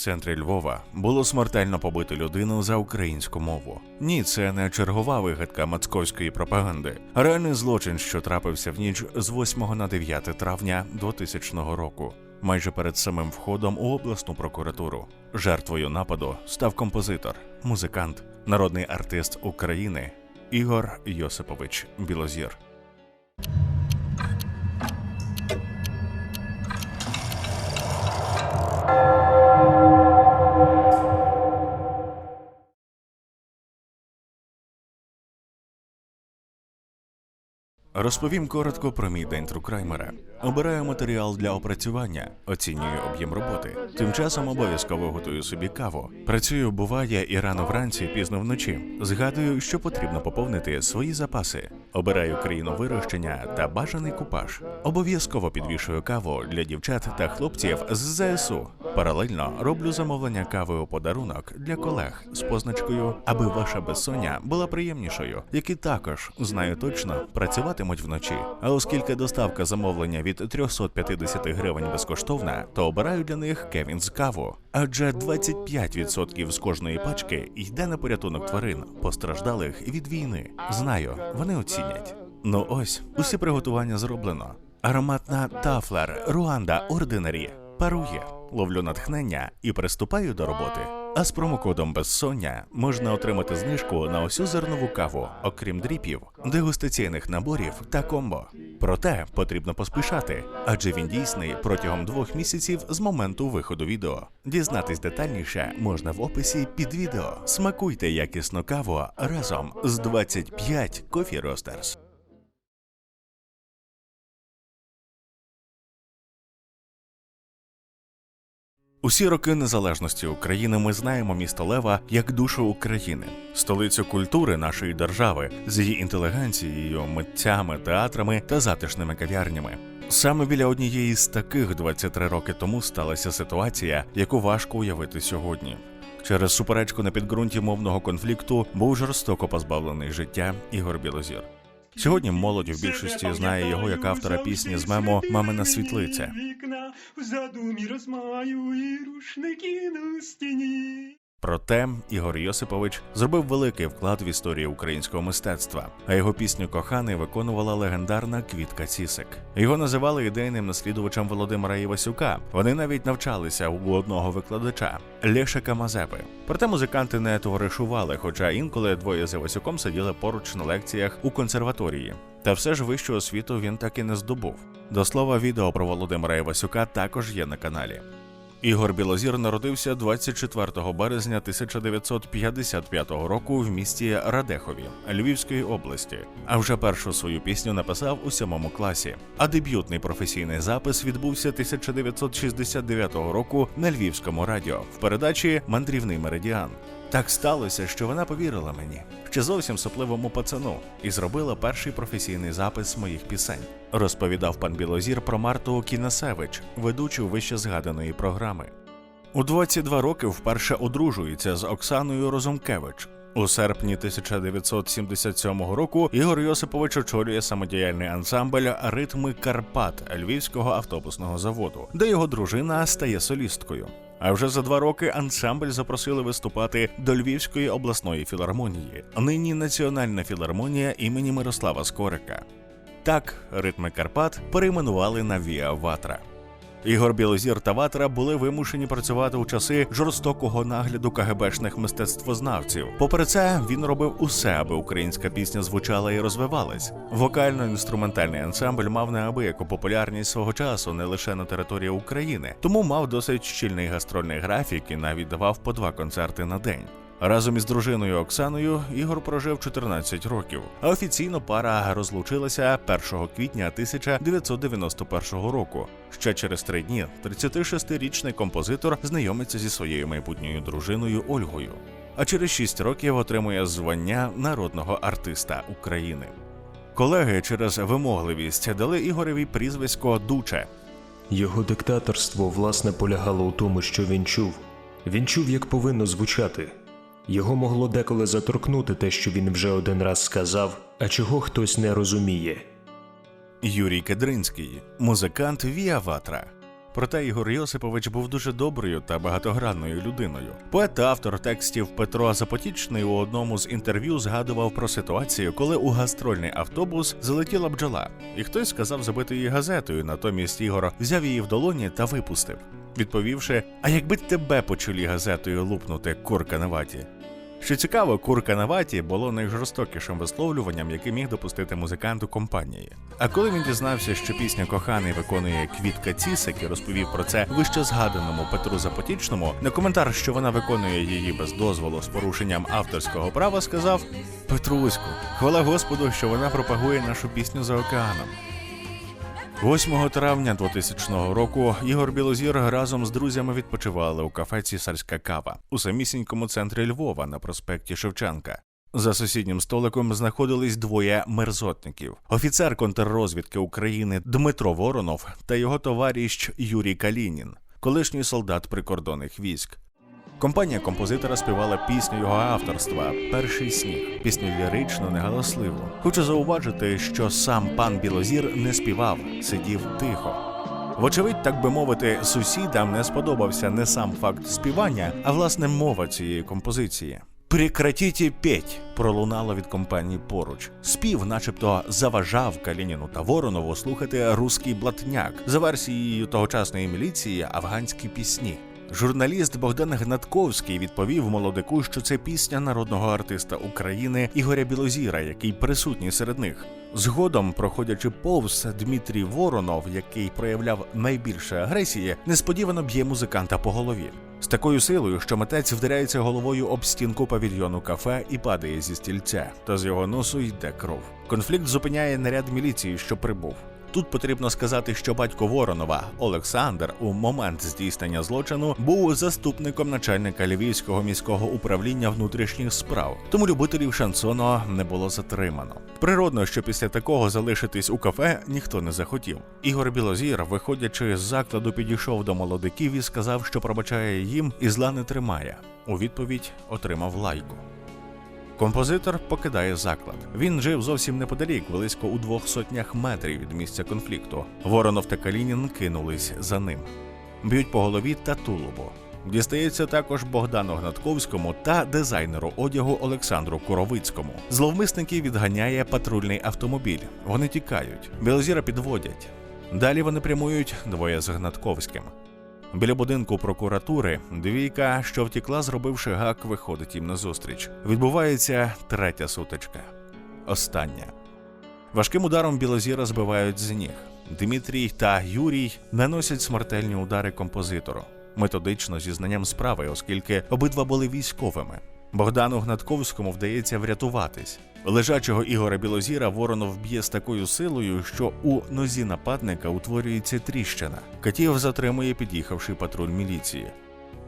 центрі Львова було смертельно побито людину за українську мову. Ні, це не чергова вигадка мацковської пропаганди, реальний злочин, що трапився в ніч з 8 на 9 травня 2000 року. Майже перед самим входом у обласну прокуратуру жертвою нападу став композитор, музикант, народний артист України Ігор Йосипович Білозір. Розповім коротко про мій день трукраймера. Обираю матеріал для опрацювання, оцінюю об'єм роботи. Тим часом обов'язково готую собі каву. Працюю, буває і рано вранці, пізно вночі. Згадую, що потрібно поповнити свої запаси. Обираю країну вирощення та бажаний купаж. Обов'язково підвішую каву для дівчат та хлопців з ЗСУ. Паралельно роблю замовлення кави у подарунок для колег з позначкою, аби ваша безсоння була приємнішою, які також знаю точно працюватимуть вночі. А оскільки доставка замовлення від 350 гривень безкоштовна, то обираю для них Кевін's каву. Адже 25% з кожної пачки йде на порятунок тварин, постраждалих від війни. Знаю, вони оцінять. Ну ось, усі приготування зроблено. Ароматна тафлер Руанда Ординарі парує, ловлю натхнення і приступаю до роботи. А з промокодом безсоння можна отримати знижку на усю зернову каву, окрім дріпів, дегустаційних наборів та комбо. Проте потрібно поспішати, адже він дійсний протягом двох місяців з моменту виходу відео. Дізнатись детальніше можна в описі під відео. Смакуйте якісну каву разом з 25 Coffee Roasters. Усі роки незалежності України ми знаємо місто Лева як душу України, столицю культури нашої держави з її інтелігенцією, митцями, театрами та затишними кав'ярнями. Саме біля однієї з таких 23 роки тому сталася ситуація, яку важко уявити сьогодні. Через суперечку на підґрунті мовного конфлікту був жорстоко позбавлений життя Ігор Білозір. Сьогодні молодь в більшості знає його як автора пісні з мемо Мамина світлиця. В задумі розмаю рушники на стіні. Проте Ігор Йосипович зробив великий вклад в історію українського мистецтва, а його пісню коханий виконувала легендарна Квітка Цісик. Його називали ідейним наслідувачем Володимира Івасюка. Вони навіть навчалися у одного викладача Лешика Мазепи. Проте музиканти не товаришували, хоча інколи двоє з Івасюком сиділи поруч на лекціях у консерваторії. Та все ж вищу освіту він так і не здобув. До слова, відео про Володимира Івасюка також є на каналі. Ігор Білозір народився 24 березня 1955 року в місті Радехові Львівської області. А вже першу свою пісню написав у сьомому класі. А дебютний професійний запис відбувся 1969 року на Львівському радіо в передачі Мандрівний меридіан. Так сталося, що вона повірила мені, ще зовсім сопливому пацану, і зробила перший професійний запис моїх пісень. Розповідав пан Білозір про Марту Кінасевич, ведучу вище згаданої програми. У 22 роки вперше одружується з Оксаною Розумкевич. У серпні 1977 року Ігор Йосипович очолює самодіяльний ансамбль Ритми Карпат Львівського автобусного заводу, де його дружина стає солісткою. А вже за два роки ансамбль запросили виступати до Львівської обласної філармонії, нині Національна філармонія імені Мирослава Скорика. Так, ритми Карпат перейменували на Віа Ватра. Ігор Білозір та Ватра були вимушені працювати у часи жорстокого нагляду КГБшних мистецтвознавців. Попри це, він робив усе, аби українська пісня звучала і розвивалась. Вокально-інструментальний ансамбль мав неабияку популярність свого часу не лише на території України, тому мав досить щільний гастрольний графік і навіть давав по два концерти на день. Разом із дружиною Оксаною Ігор прожив 14 років, а офіційно пара розлучилася 1 квітня 1991 року. Ще через три дні 36-річний композитор знайомиться зі своєю майбутньою дружиною Ольгою. А через 6 років отримує звання народного артиста України. Колеги через вимогливість дали Ігореві прізвисько Дуче. Його диктаторство власне полягало у тому, що він чув. Він чув, як повинно звучати. Його могло деколи заторкнути те, що він вже один раз сказав, а чого хтось не розуміє. Юрій Кедринський, музикант Віа Ватра. Проте Ігор Йосипович був дуже доброю та багатогранною людиною. Поет та автор текстів Петро Запотічний у одному з інтерв'ю згадував про ситуацію, коли у гастрольний автобус залетіла бджола, і хтось сказав забити її газетою. Натомість Ігор взяв її в долоні та випустив, відповівши: А якби тебе по чолі газетою лупнути курка на ваті? Що цікаво, курка на ваті було найжорстокішим висловлюванням, яке міг допустити музикант у компанії. А коли він дізнався, що пісня коханий виконує Квітка Цісик і розповів про це вище згаданому Петру Запотічному, на коментар, що вона виконує її без дозволу з порушенням авторського права, сказав: Петруську, хвала Господу, що вона пропагує нашу пісню за океаном. 8 травня 2000 року Ігор Білозір разом з друзями відпочивали у кафе Цісарська кава у самісінькому центрі Львова на проспекті Шевченка. За сусіднім столиком знаходились двоє мерзотників: офіцер контррозвідки України Дмитро Воронов та його товариш Юрій Калінін, колишній солдат прикордонних військ. Компанія композитора співала пісню його авторства Перший сніг, пісню лірично, негаласливу. Хочу зауважити, що сам пан Білозір не співав, сидів тихо. Вочевидь, так би мовити, сусідам не сподобався не сам факт співання, а власне мова цієї композиції. Прекратіть петь пролунало від компанії поруч. Спів, начебто, заважав Калініну та Воронову слухати руський блатняк за версією тогочасної міліції афганські пісні. Журналіст Богдан Гнатковський відповів молодику, що це пісня народного артиста України Ігоря Білозіра, який присутній серед них. Згодом, проходячи повз Дмитрій Воронов, який проявляв найбільше агресії, несподівано б'є музиканта по голові. З такою силою, що митець вдаряється головою об стінку павільйону кафе і падає зі стільця, та з його носу йде кров. Конфлікт зупиняє наряд міліції, що прибув. Тут потрібно сказати, що батько Воронова Олександр у момент здійснення злочину був заступником начальника Львівського міського управління внутрішніх справ, тому любителів шансону не було затримано. Природно, що після такого залишитись у кафе ніхто не захотів. Ігор Білозір, виходячи з закладу, підійшов до молодиків і сказав, що пробачає їм і зла не тримає. У відповідь отримав лайку. Композитор покидає заклад. Він жив зовсім неподалік, близько у двох сотнях метрів від місця конфлікту. Воронов та Калінін кинулись за ним, б'ють по голові та тулубу. Дістається також Богдану Гнатковському та дизайнеру одягу Олександру Куровицькому. Зловмисників відганяє патрульний автомобіль. Вони тікають, Білозіра підводять. Далі вони прямують двоє з Гнатковським. Біля будинку прокуратури двійка, що втікла, зробивши гак, виходить їм назустріч. Відбувається третя сутичка. Остання. Важким ударом Білозіра збивають з ніг. Дмитрій та Юрій наносять смертельні удари композитору, методично зі знанням справи, оскільки обидва були військовими. Богдану Гнатковському вдається врятуватись. Лежачого Ігоря Білозіра Воронов б'є з такою силою, що у нозі нападника утворюється тріщина. Катів затримує під'їхавший патруль міліції.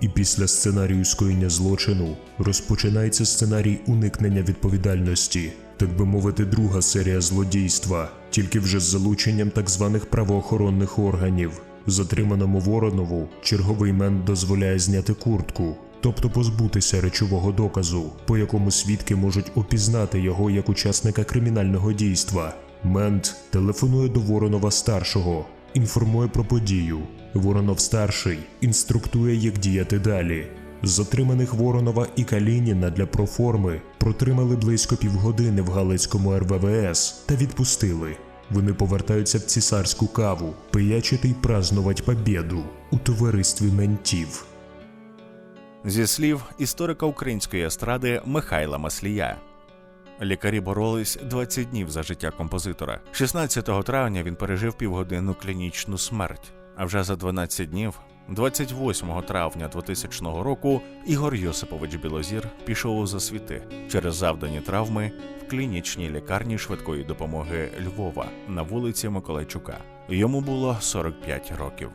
І після сценарію скоєння злочину розпочинається сценарій уникнення відповідальності, так би мовити, друга серія злодійства, тільки вже з залученням так званих правоохоронних органів. Затриманому Воронову черговий мент дозволяє зняти куртку, тобто позбутися речового доказу, по якому свідки можуть опізнати його як учасника кримінального дійства. Мент телефонує до Воронова старшого, інформує про подію. Воронов старший інструктує, як діяти далі. Затриманих Воронова і Калініна для проформи протримали близько півгодини в Галицькому РВВС та відпустили. Вони повертаються в цісарську каву, пиячити й празнувати побєду у товаристві ментів. Зі слів історика української естради Михайла Маслія. Лікарі боролись 20 днів за життя композитора. 16 травня він пережив півгодинну клінічну смерть. А вже за 12 днів, 28 травня 2000 року, Ігор Йосипович Білозір пішов у засвіти через завдані травми в клінічній лікарні швидкої допомоги Львова на вулиці Миколайчука. Йому було 45 років.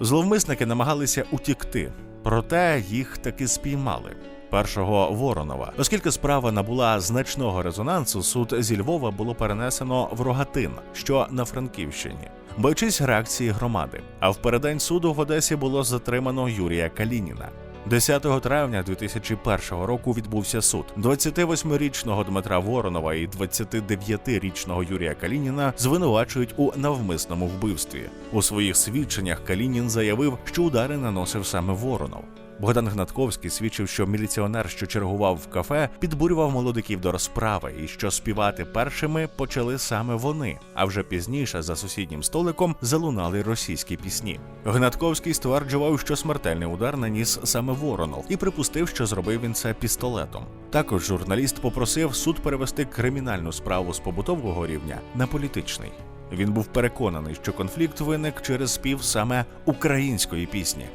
Зловмисники намагалися утікти, проте їх таки спіймали. Першого Воронова, оскільки справа набула значного резонансу, суд зі Львова було перенесено в Рогатин, що на Франківщині, боючись реакції громади. А в передень суду в Одесі було затримано Юрія Калініна. 10 травня 2001 року відбувся суд. 28-річного Дмитра Воронова і 29-річного Юрія Калініна звинувачують у навмисному вбивстві. У своїх свідченнях Калінін заявив, що удари наносив саме Воронов. Богдан Гнатковський свідчив, що міліціонер, що чергував в кафе, підбурював молодиків до розправи, і що співати першими почали саме вони. А вже пізніше за сусіднім столиком залунали російські пісні. Гнатковський стверджував, що смертельний удар наніс саме Воронов, і припустив, що зробив він це пістолетом. Також журналіст попросив суд перевести кримінальну справу з побутового рівня на політичний. Він був переконаний, що конфлікт виник через спів саме української пісні.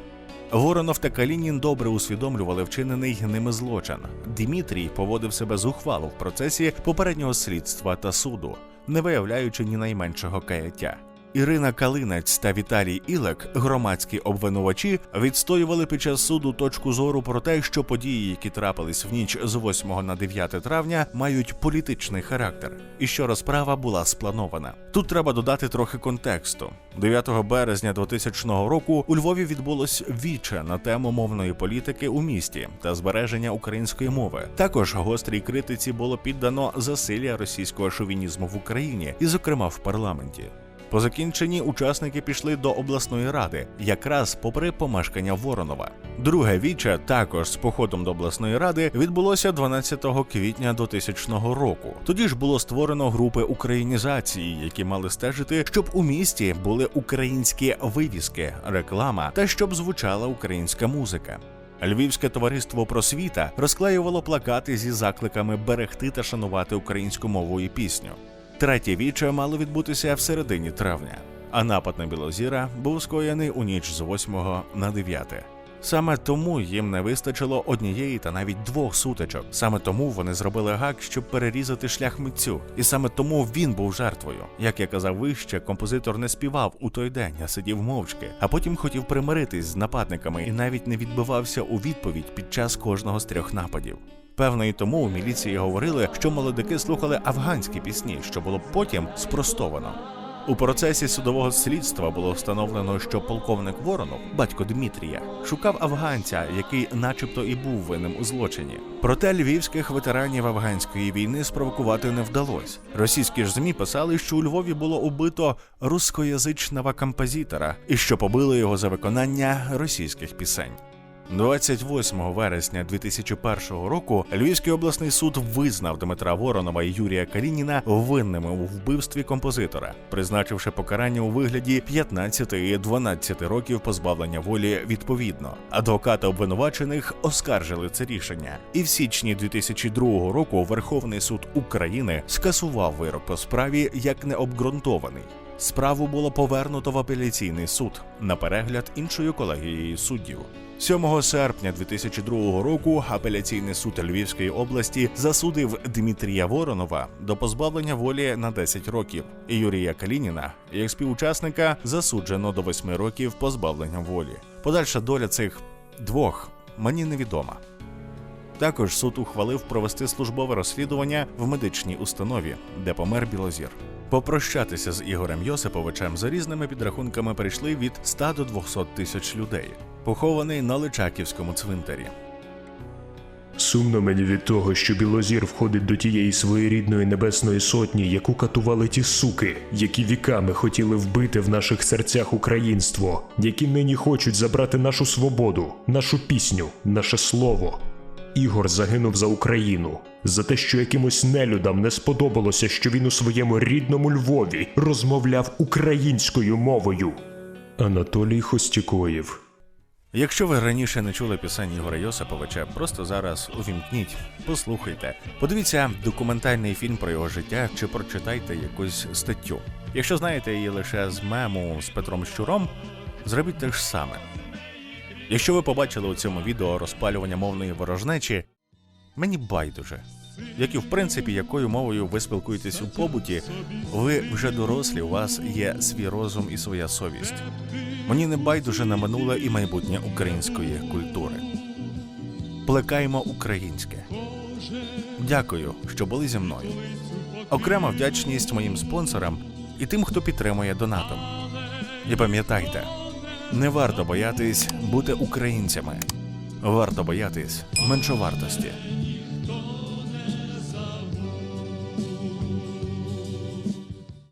Воронов та Калінін добре усвідомлювали вчинений ними злочин. Дмитрій поводив себе зухвало в процесі попереднього слідства та суду, не виявляючи ні найменшого каяття. Ірина Калинець та Віталій Ілек, громадські обвинувачі, відстоювали під час суду точку зору про те, що події, які трапились в ніч з 8 на 9 травня, мають політичний характер, і що розправа була спланована. Тут треба додати трохи контексту. 9 березня 2000 року у Львові відбулось віче на тему мовної політики у місті та збереження української мови. Також гострій критиці було піддано засилля російського шовінізму в Україні, і, зокрема, в парламенті. По закінченні учасники пішли до обласної ради, якраз попри помешкання Воронова. Друге віче, також з походом до обласної ради, відбулося 12 квітня 2000 року. Тоді ж було створено групи українізації, які мали стежити, щоб у місті були українські вивіски, реклама та щоб звучала українська музика. Львівське товариство просвіта розклеювало плакати зі закликами берегти та шанувати українську мову і пісню. Третє віче мало відбутися в середині травня, а напад на Білозіра був скоєний у ніч з 8 на 9. Саме тому їм не вистачило однієї та навіть двох сутичок. Саме тому вони зробили гак, щоб перерізати шлях митцю. І саме тому він був жертвою. Як я казав вище, композитор не співав у той день, а сидів мовчки, а потім хотів примиритись з нападниками і навіть не відбивався у відповідь під час кожного з трьох нападів. Певно, і тому у міліції говорили, що молодики слухали афганські пісні, що було потім спростовано. У процесі судового слідства було встановлено, що полковник Воронов, батько Дмитрія, шукав афганця, який, начебто, і був винним у злочині. Проте львівських ветеранів афганської війни спровокувати не вдалося. Російські ж змі писали, що у Львові було убито рускоязичного композитора і що побили його за виконання російських пісень. 28 вересня 2001 року Львівський обласний суд визнав Дмитра Воронова і Юрія Калініна винними у вбивстві композитора, призначивши покарання у вигляді 15 і 12 років позбавлення волі відповідно. Адвокати обвинувачених оскаржили це рішення, і в січні 2002 року Верховний суд України скасував вирок по справі як необґрунтований. Справу було повернуто в апеляційний суд на перегляд іншою колегією суддів. 7 серпня 2002 року апеляційний суд Львівської області засудив Дмитрія Воронова до позбавлення волі на 10 років. І Юрія Калініна, як співучасника, засуджено до 8 років позбавлення волі. Подальша доля цих двох мені невідома. Також суд ухвалив провести службове розслідування в медичній установі, де помер Білозір. Попрощатися з Ігорем Йосиповичем за різними підрахунками прийшли від 100 до 200 тисяч людей, похований на Личаківському цвинтарі. Сумно мені від того, що Білозір входить до тієї своєрідної небесної сотні, яку катували ті суки, які віками хотіли вбити в наших серцях українство, які нині хочуть забрати нашу свободу, нашу пісню, наше слово. Ігор загинув за Україну, за те, що якимось нелюдам не сподобалося, що він у своєму рідному Львові розмовляв українською мовою. Анатолій Хостікоєв Якщо ви раніше не чули пісень Ігоря Йосиповича, просто зараз увімкніть, послухайте, подивіться документальний фільм про його життя чи прочитайте якусь статтю. Якщо знаєте її лише з мему з Петром Щуром, зробіть те ж саме. Якщо ви побачили у цьому відео розпалювання мовної ворожнечі, мені байдуже. Як і в принципі, якою мовою ви спілкуєтесь у побуті, ви вже дорослі, у вас є свій розум і своя совість. Мені не байдуже на минуле і майбутнє української культури. Плекаємо українське. Дякую, що були зі мною. Окрема вдячність моїм спонсорам і тим, хто підтримує донатом. І пам'ятайте, не варто боятись бути українцями. Варто боятись меншовартості.